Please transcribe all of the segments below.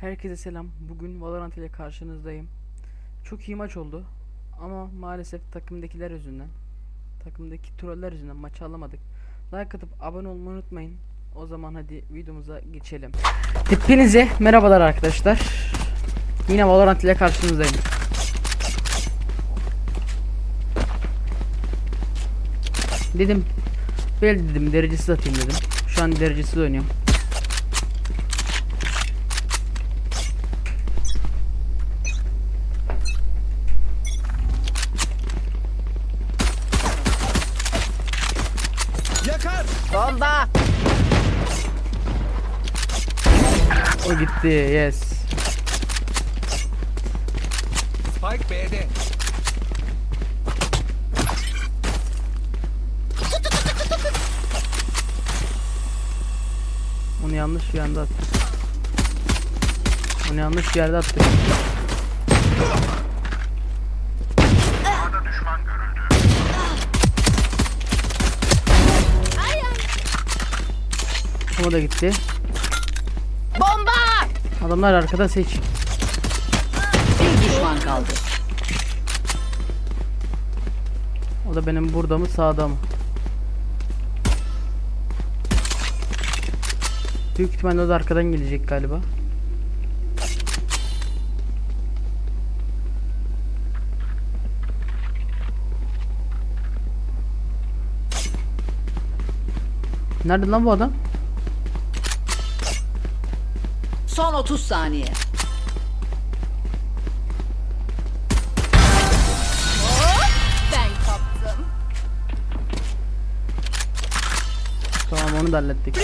Herkese selam. Bugün Valorant ile karşınızdayım. Çok iyi maç oldu. Ama maalesef takımdakiler yüzünden, takımdaki troller yüzünden maçı alamadık. Like atıp abone olmayı unutmayın. O zaman hadi videomuza geçelim. Hepinize merhabalar arkadaşlar. Yine Valorant ile karşınızdayım. Dedim, böyle dedim derecesiz atayım dedim. Şu an derecesiz oynuyorum. O gitti, yes. Spike B'de. Onu yanlış bir yerde attı. Onu yanlış bir yerde attı. O da gitti. Adamlar arkada seç. Bir düşman kaldı. O da benim burada mı sağda mı? Büyük ihtimalle o da arkadan gelecek galiba. Nerede lan bu adam? Son 30 saniye. Ben kaptım. Tamam onu da hallettik.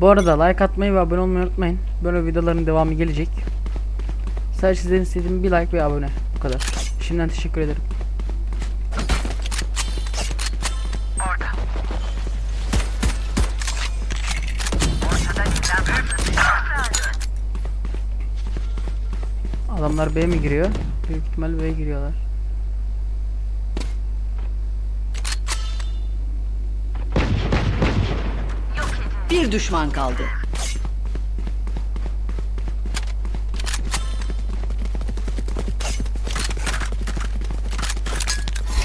Bu arada like atmayı ve abone olmayı unutmayın. Böyle videoların devamı gelecek. Sadece sizden istediğim bir like ve abone. Bu kadar. Şimdiden teşekkür ederim. Adamlar B mi giriyor? Büyük ihtimal B giriyorlar. Bir düşman kaldı.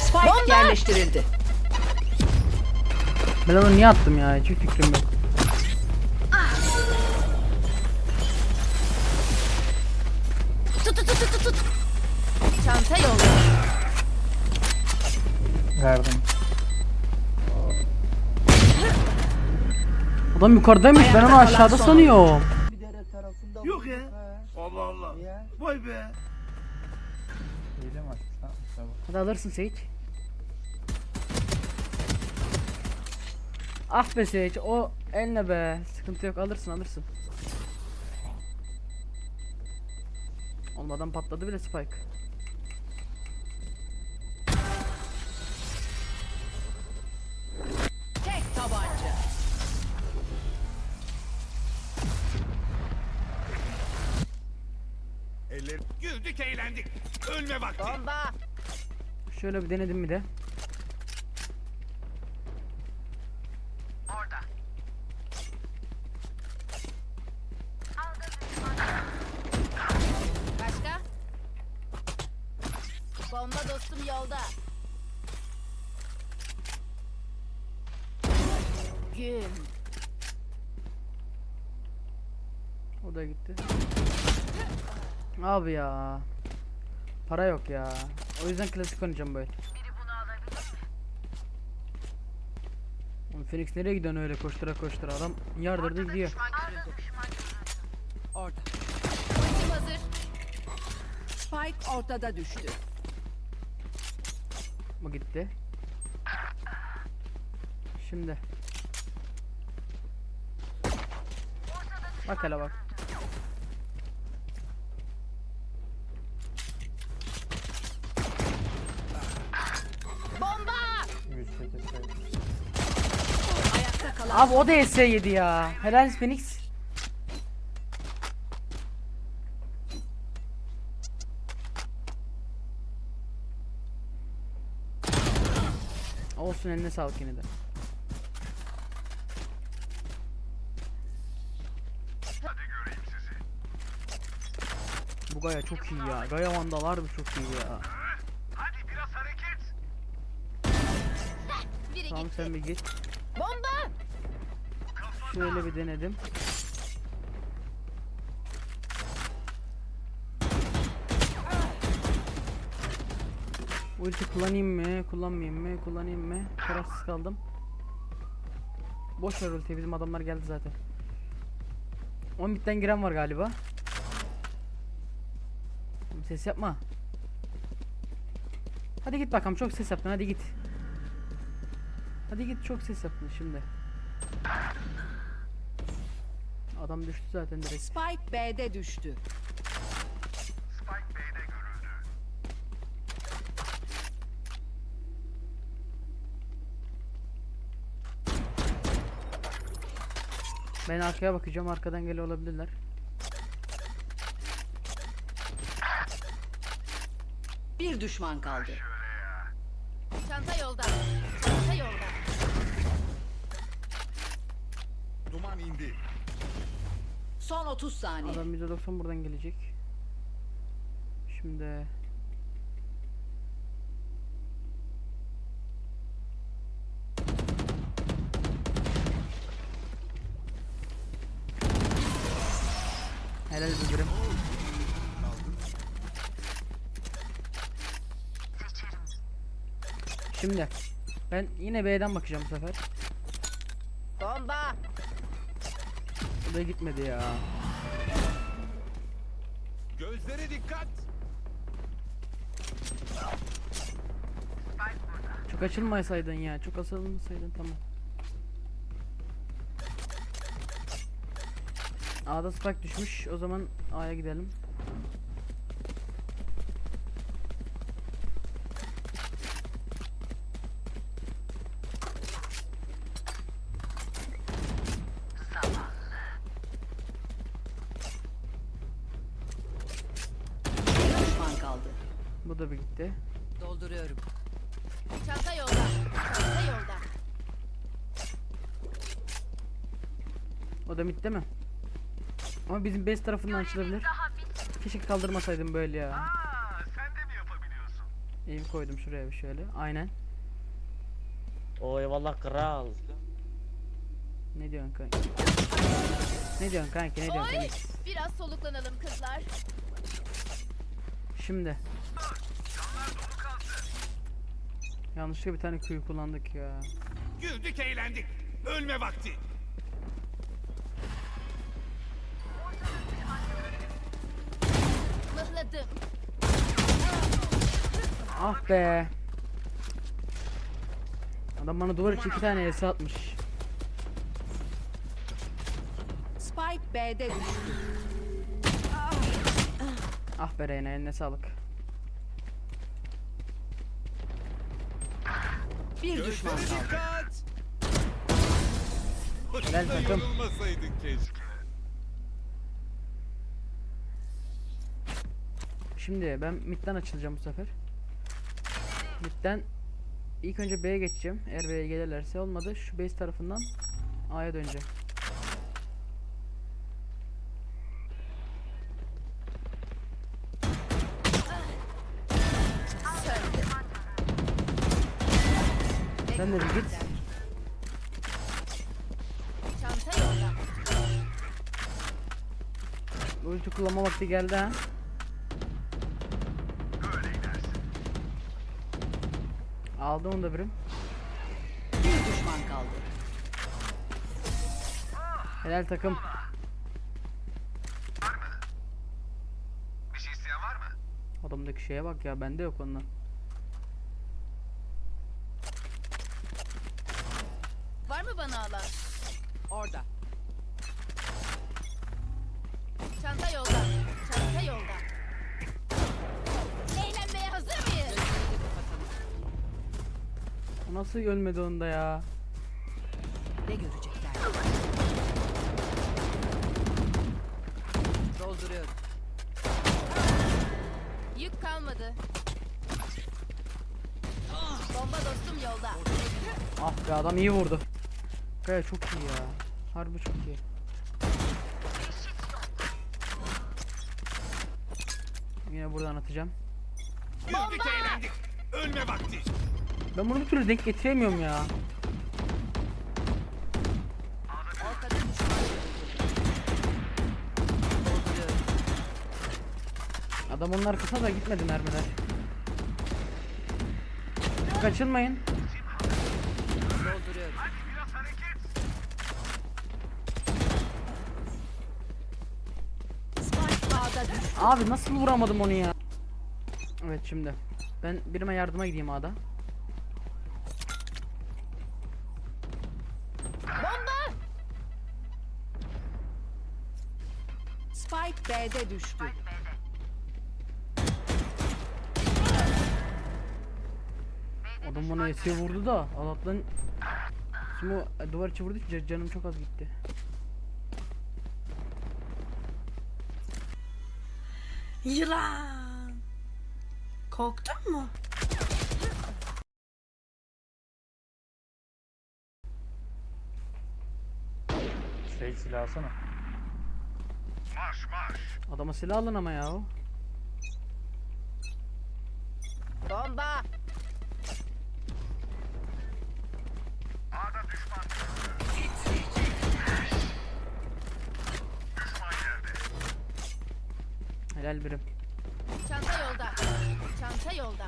Spike yerleştirildi. Ben onu niye attım ya? Hiç fikrim yok. Verdim. Adam yukarıdaymış ben onu aşağıda sanıyorum. Yok ya. Allah Allah. Vay be. Hadi alırsın Sage. Ah be Sage o eline be. Sıkıntı yok alırsın alırsın. Olmadan patladı bile Spike. Eller güldük eğlendik. Ölme vakti. Bomba! Şöyle bir denedim mi de. Başka? Bomba dostum yolda. Gün. O da gitti. Abi ya. Para yok ya. O yüzden klasik oynayacağım böyle. Oğlum Phoenix nereye gidiyorsun öyle koştura koştura adam yardırdı gidiyor. Orada. Ultim hazır. Spike ortada düştü. Bu gitti. Şimdi. Bak hele bak. Abi o da S7 ya. Helal Phoenix. Olsun eline sağlık yine de. Bu Gaya çok iyi ya. Gaya vandalar bu çok iyi ya. Hadi biraz hareket. Biri Tamam gitti. sen bir git. Bomba! Şöyle bir denedim. Ulti kullanayım mı? Kullanmayayım mı? Kullanayım mı? Kararsız kaldım. Boş ver ultiyi bizim adamlar geldi zaten. 10 bitten giren var galiba. Ses yapma. Hadi git bakalım çok ses yaptın hadi git. Hadi git çok ses yaptın şimdi. Adam düştü zaten direkt. Spike B'de düştü. Ben arkaya bakacağım arkadan geliyor olabilirler. Bir düşman kaldı. Çanta yolda. Çanta yolda. Duman indi. Son 30 saniye. Adam %90 buradan gelecek. Şimdi Helal müdürüm. Şimdi ben yine B'den bakacağım bu sefer. Bomba. Da gitmedi ya. Gözlere dikkat. Çok açılmasaydın ya. Çok açılmasaydın tamam. A'da spike düşmüş. O zaman A'ya gidelim. Bir düşman kaldı. Bu da bir gitti. Dolduruyorum. Çanta yolda. Çanta yolda. O da mitte mi? Ama bizim base tarafından açılabilir. Keşke kaldırmasaydım böyle ya. sen de mi yapabiliyorsun? Eğim koydum şuraya bir şöyle. Aynen. O eyvallah kral. Ne diyorsun kanki? Ne diyorsun kanki? Ne diyorsun Oy. kanki? Biraz soluklanalım kızlar. Şimdi. Yanlışlıkla bir tane Q'yu kullandık ya. Güldük eğlendik. Ölme vakti. Ah be. Adam bana duvar içi iki tane ES atmış. Spike B'de düştü. Ah be Reyna eline sağlık. Bir düşman kaldı. dikkat. Boşuna takım. yorulmasaydın keşke. Şimdi ben midden açılacağım bu sefer. Midden ilk önce B'ye geçeceğim. Eğer B'ye gelirlerse olmadı şu base tarafından A'ya döneceğim. Sen de bir git. Ulti kullanma vakti geldi ha. Aldım onu da birim. Bir düşman kaldı. Helal takım. Bir şey isteyen var mı? Adamdaki şeye bak ya bende yok ondan. Nasıl ölmedi onda ya? Ne görecekler? Dolduruyorum. Yük kalmadı. Bomba dostum yolda. Ah be adam iyi vurdu. Gaya çok iyi ya. Harbi çok iyi. Yine buradan atacağım. Güldük eğlendik. Ölme vakti. Ben bunu bir türlü denk getiremiyorum ya. Adam onun arkasına da gitmedi mermiler. Kaçılmayın. Abi nasıl vuramadım onu ya? Evet şimdi. Ben birime yardıma gideyim A'da. B'de düştü. Adam bana esiye vurdu da Allah'tan Şimdi o duvar içi vurdu ca- canım çok az gitti. Yılan. Korktun mu? Şey silah alsana. Adama silah alın ama ya. Bomba. A'da düşman. Düşman yerde. Helal birim. Çanta yolda. Çanta yolda.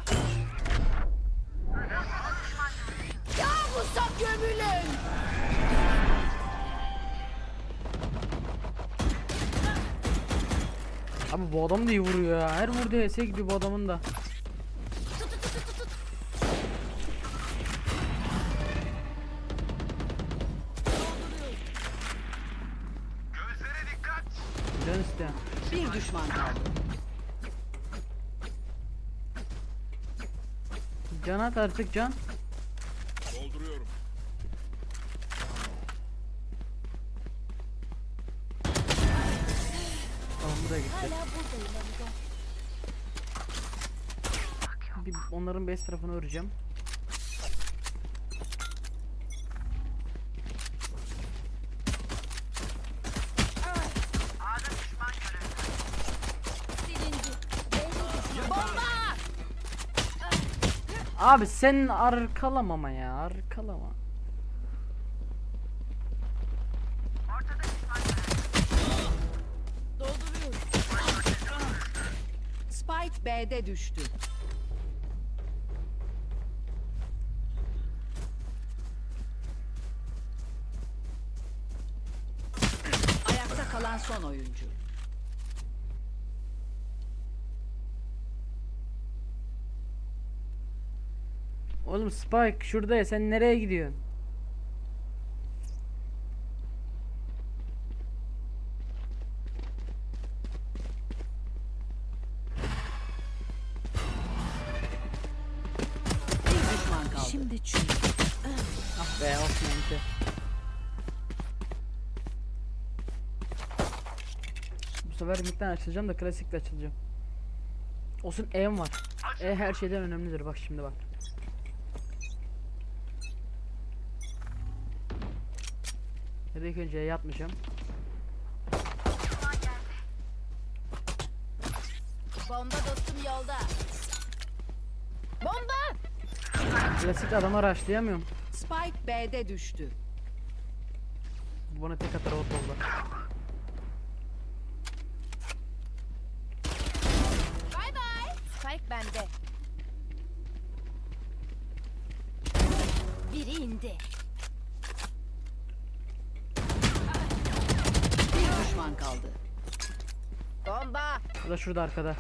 Ya bu gömülün. Abi bu adam da iyi vuruyor ya. Her vurduğu HS gidiyor bu adamın da. Bir düşman kaldı. Can at artık can. Onların base tarafını öreceğim. Abi sen arkalamama ya arkalama. Spike B'de düştü. Ayakta kalan son oyuncu. Oğlum Spike şurada ya sen nereye gidiyorsun? Bir düşman kaldı. Şimdi çünkü. Ah be olsun sefer midden açılacağım da klasikle açılacağım. Olsun E'm var. E her şeyden önemlidir bak şimdi bak. İlk önce E'ye atmayacağım. Bomba dostum yolda. Bomba. Klasik adama rushlayamıyorum. Spike B'de düştü. Bana tek atar ot oldu. Bay bay. Spike bende. Biri indi. Bir düşman kaldı. Bomba. O da şurada arkada.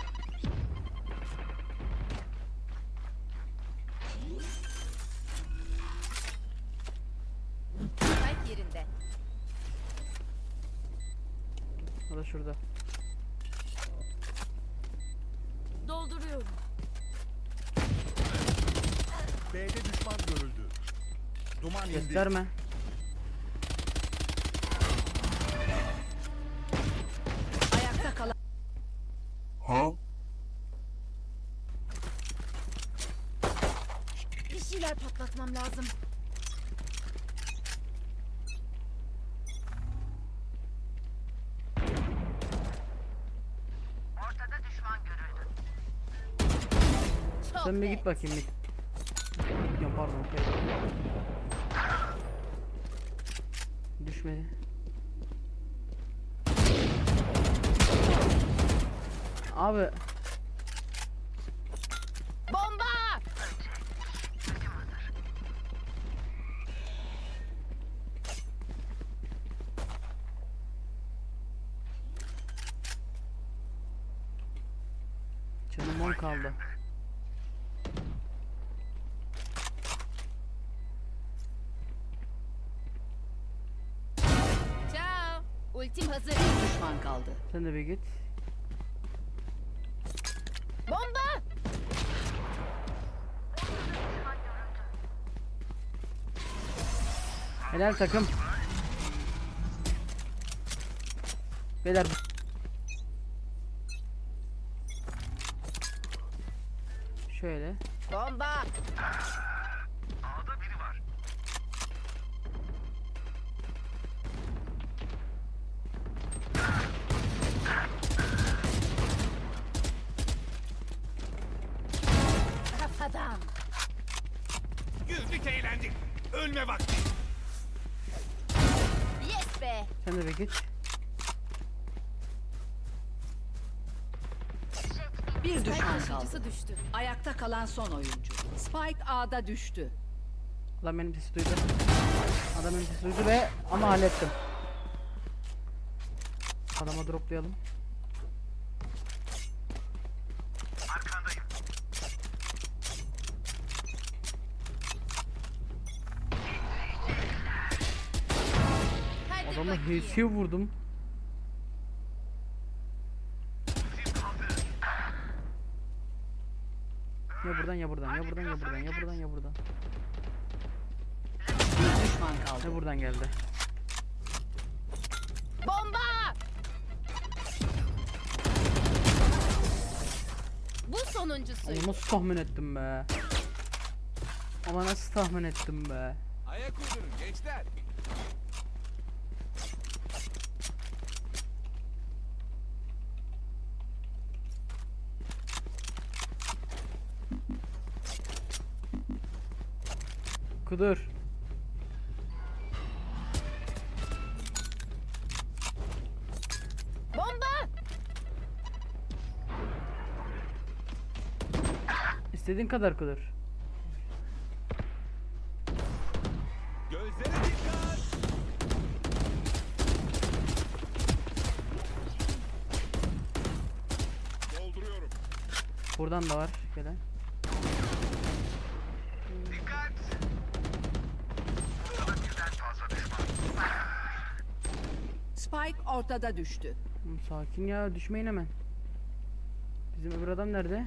Spike yerinde. O da şurada. Dolduruyorum. B'de düşman görüldü. Gösterme. Ayakta kalan Bir şeyler patlatmam lazım. Ortada düşman görüldü. Sen bir git bakayım bir. Ya pardon. Düşmedi. Abi Bomba! canım 10 kaldı. Ultim hazır. Bir düşman kaldı. Sen de bir git. Bomba! Helal takım. Beyler Ölme vakti. Yes be. Sen de bir git. Bir düşman kaldı. Düştü. Ayakta kalan son oyuncu. Spike A'da düştü. Adam benim sesi duydu. Adam benim sesi duydu ve ama hallettim. Adama droplayalım. Hadi Adama bakayım. HC vurdum. Ya buradan ya buradan ya buradan ya buradan ya buradan ya buradan. Düşman kaldı. Ya buradan geldi. Bomba! Bu sonuncusu. Ama nasıl tahmin ettim be? Ama nasıl tahmin ettim be? Kudur. Bomba! İstediğin kadar kudur. Gözlere dikkat. Dolduruyorum. Buradan da var gelen. Dikkat. Burada birden fazla düşman. Spike ortada düştü. Oğlum sakin ya düşmeyin hemen. Bizim öbür adam nerede?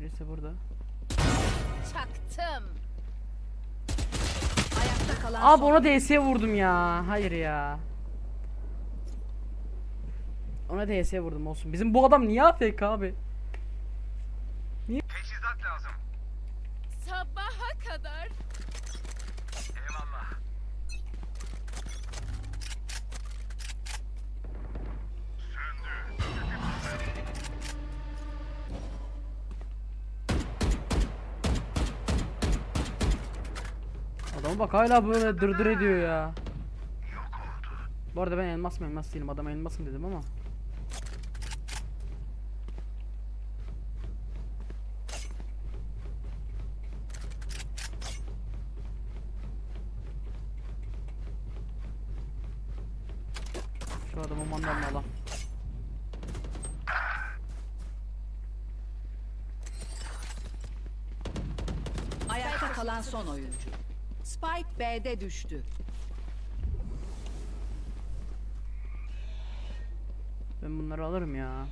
Birisi burada. Çaktım. Ayakta kalan Abi son ona DS'ye vurdum ya. Hayır ya. Ona DS'ye vurdum olsun. Bizim bu adam niye AFK abi? Lazım. Sabaha kadar. Eyvallah. Adama bak hala böyle dırdır ediyor ya. Bu arada ben elmas mı elmas değilim adama elmasım dedim ama. Şu adamı mandalını alalım. Ayakta kalan son oyuncu. Spike B'de düştü. Ben bunları alırım ya.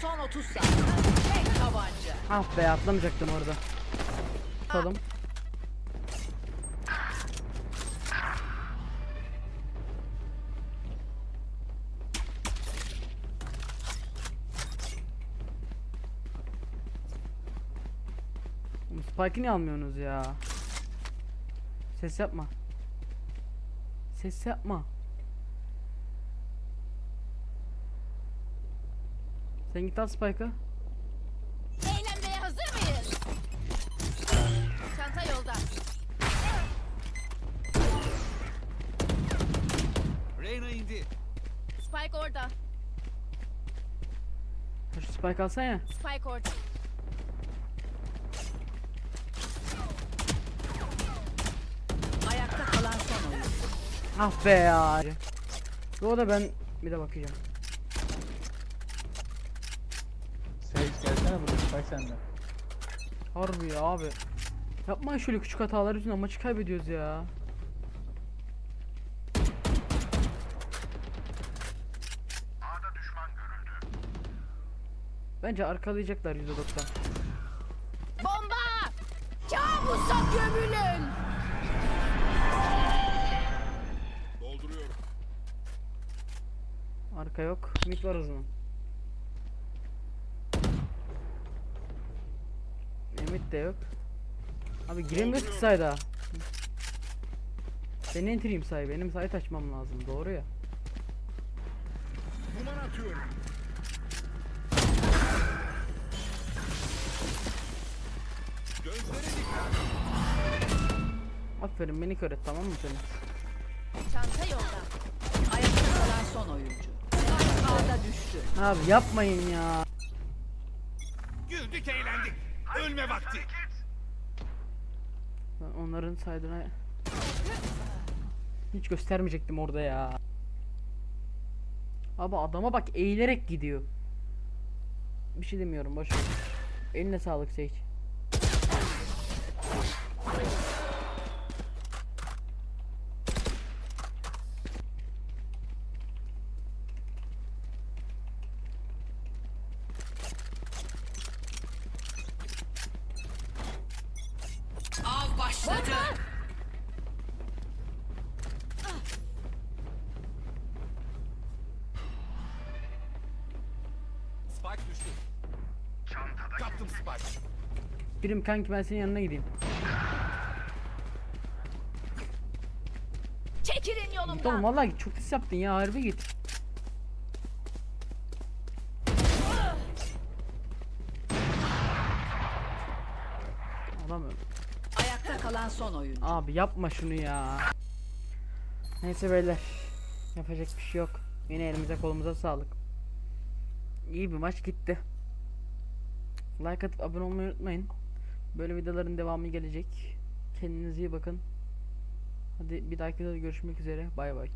Son 30 saniye. Tek tabanca. Ah be atlamayacaktım orada. Tutalım. Spike'ı niye almıyorsunuz ya? Ses yapma. Ses yapma. Sen git al Spike'ı. Eğlenmeye hazır mıyız? Çanta yolda. Reyna indi. Spike orada. Şu Spike alsana ya. Spike orada. Ayakta kalan son oyuncu. Ah be ya. Yo da ben bir de bakacağım. Spike sende. Harbi ya abi. Yapma şöyle küçük hatalar yüzünden maçı kaybediyoruz ya. A'da düşman görüldü. Bence arkalayacaklar %90. Bomba! Kabusa gömülün! Dolduruyorum. Arka yok. Mid var o zaman. Mid de yok. Abi giremiyoruz ki sayda. Ben enter'iyim say. Benim sayı açmam lazım. Doğru ya. Duman atıyorum. Gözlere dikkat. Aferin beni kör et tamam mı seni? Çanta yolda. Ayakta kalan son oyuncu. A'da düştü. Abi yapmayın ya. Ben onların saydığına hiç göstermeyecektim orada ya. Abi adama bak eğilerek gidiyor. Bir şey demiyorum boş ver. Eline sağlık Sage. Av başladı. Spike düştü. Çantada Kaptım Spike. Birim kanki ben senin yanına gideyim. Çekilin Git yolumdan. oğlum vallahi git çok pis yaptın ya harbi git. Adam öldü. Ayakta kalan son oyuncu. Abi yapma şunu ya. Neyse beyler. Yapacak bir şey yok. Yine elimize kolumuza sağlık. İyi bir maç gitti. Like atıp abone olmayı unutmayın. Böyle videoların devamı gelecek. Kendinize iyi bakın. Hadi bir dahaki videoda görüşmek üzere. Bay bay.